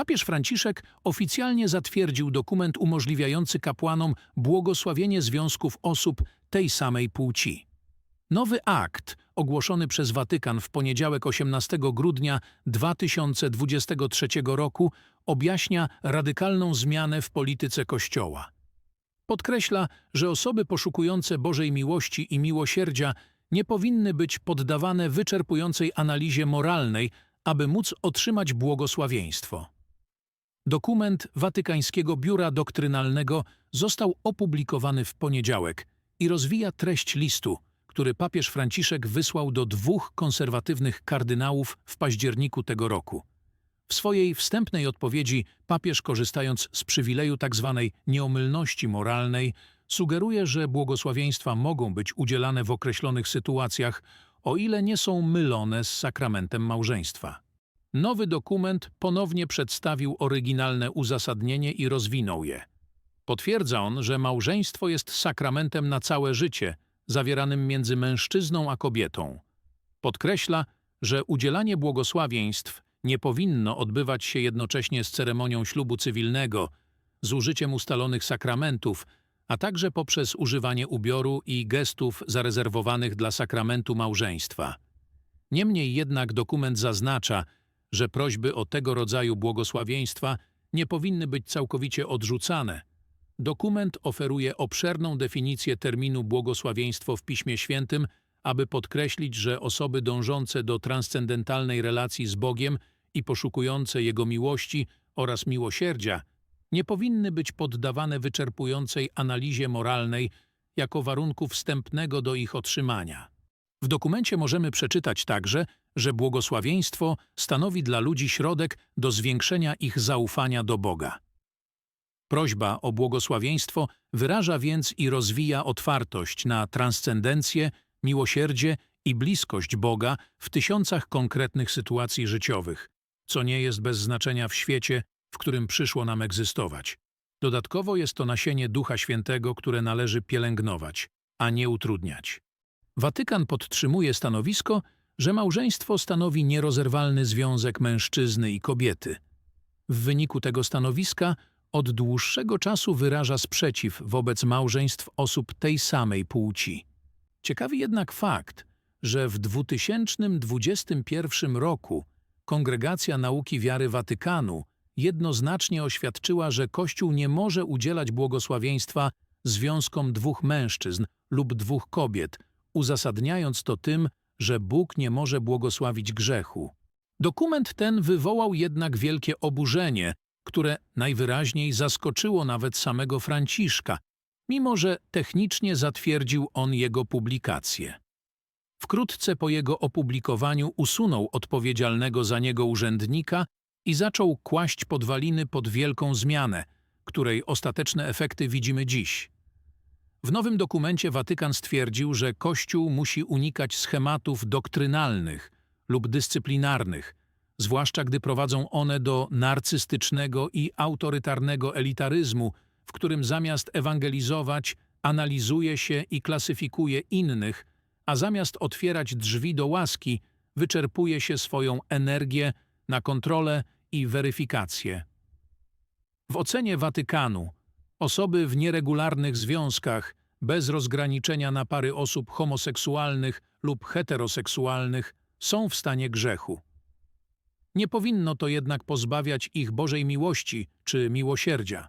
Papież Franciszek oficjalnie zatwierdził dokument umożliwiający kapłanom błogosławienie związków osób tej samej płci. Nowy akt, ogłoszony przez Watykan w poniedziałek 18 grudnia 2023 roku, objaśnia radykalną zmianę w polityce Kościoła. Podkreśla, że osoby poszukujące Bożej miłości i miłosierdzia nie powinny być poddawane wyczerpującej analizie moralnej, aby móc otrzymać błogosławieństwo. Dokument Watykańskiego Biura Doktrynalnego został opublikowany w poniedziałek i rozwija treść listu, który papież Franciszek wysłał do dwóch konserwatywnych kardynałów w październiku tego roku. W swojej wstępnej odpowiedzi papież, korzystając z przywileju tzw. nieomylności moralnej, sugeruje, że błogosławieństwa mogą być udzielane w określonych sytuacjach, o ile nie są mylone z sakramentem małżeństwa. Nowy dokument ponownie przedstawił oryginalne uzasadnienie i rozwinął je. Potwierdza on, że małżeństwo jest sakramentem na całe życie, zawieranym między mężczyzną a kobietą. Podkreśla, że udzielanie błogosławieństw nie powinno odbywać się jednocześnie z ceremonią ślubu cywilnego, z użyciem ustalonych sakramentów, a także poprzez używanie ubioru i gestów zarezerwowanych dla sakramentu małżeństwa. Niemniej jednak dokument zaznacza, że prośby o tego rodzaju błogosławieństwa nie powinny być całkowicie odrzucane. Dokument oferuje obszerną definicję terminu błogosławieństwo w Piśmie Świętym, aby podkreślić, że osoby dążące do transcendentalnej relacji z Bogiem i poszukujące Jego miłości oraz miłosierdzia nie powinny być poddawane wyczerpującej analizie moralnej jako warunku wstępnego do ich otrzymania. W dokumencie możemy przeczytać także, że błogosławieństwo stanowi dla ludzi środek do zwiększenia ich zaufania do Boga. Prośba o błogosławieństwo wyraża więc i rozwija otwartość na transcendencję, miłosierdzie i bliskość Boga w tysiącach konkretnych sytuacji życiowych, co nie jest bez znaczenia w świecie, w którym przyszło nam egzystować. Dodatkowo jest to nasienie Ducha Świętego, które należy pielęgnować, a nie utrudniać. Watykan podtrzymuje stanowisko, że małżeństwo stanowi nierozerwalny związek mężczyzny i kobiety. W wyniku tego stanowiska od dłuższego czasu wyraża sprzeciw wobec małżeństw osób tej samej płci. Ciekawy jednak fakt, że w 2021 roku Kongregacja Nauki Wiary Watykanu jednoznacznie oświadczyła, że Kościół nie może udzielać błogosławieństwa związkom dwóch mężczyzn lub dwóch kobiet, uzasadniając to tym, że Bóg nie może błogosławić grzechu. Dokument ten wywołał jednak wielkie oburzenie, które najwyraźniej zaskoczyło nawet samego Franciszka, mimo że technicznie zatwierdził on jego publikację. Wkrótce po jego opublikowaniu usunął odpowiedzialnego za niego urzędnika i zaczął kłaść podwaliny pod wielką zmianę, której ostateczne efekty widzimy dziś. W nowym dokumencie Watykan stwierdził, że Kościół musi unikać schematów doktrynalnych lub dyscyplinarnych, zwłaszcza gdy prowadzą one do narcystycznego i autorytarnego elitaryzmu, w którym zamiast ewangelizować, analizuje się i klasyfikuje innych, a zamiast otwierać drzwi do łaski, wyczerpuje się swoją energię na kontrolę i weryfikację. W ocenie Watykanu osoby w nieregularnych związkach, bez rozgraniczenia na pary osób homoseksualnych lub heteroseksualnych, są w stanie grzechu. Nie powinno to jednak pozbawiać ich Bożej miłości czy miłosierdzia.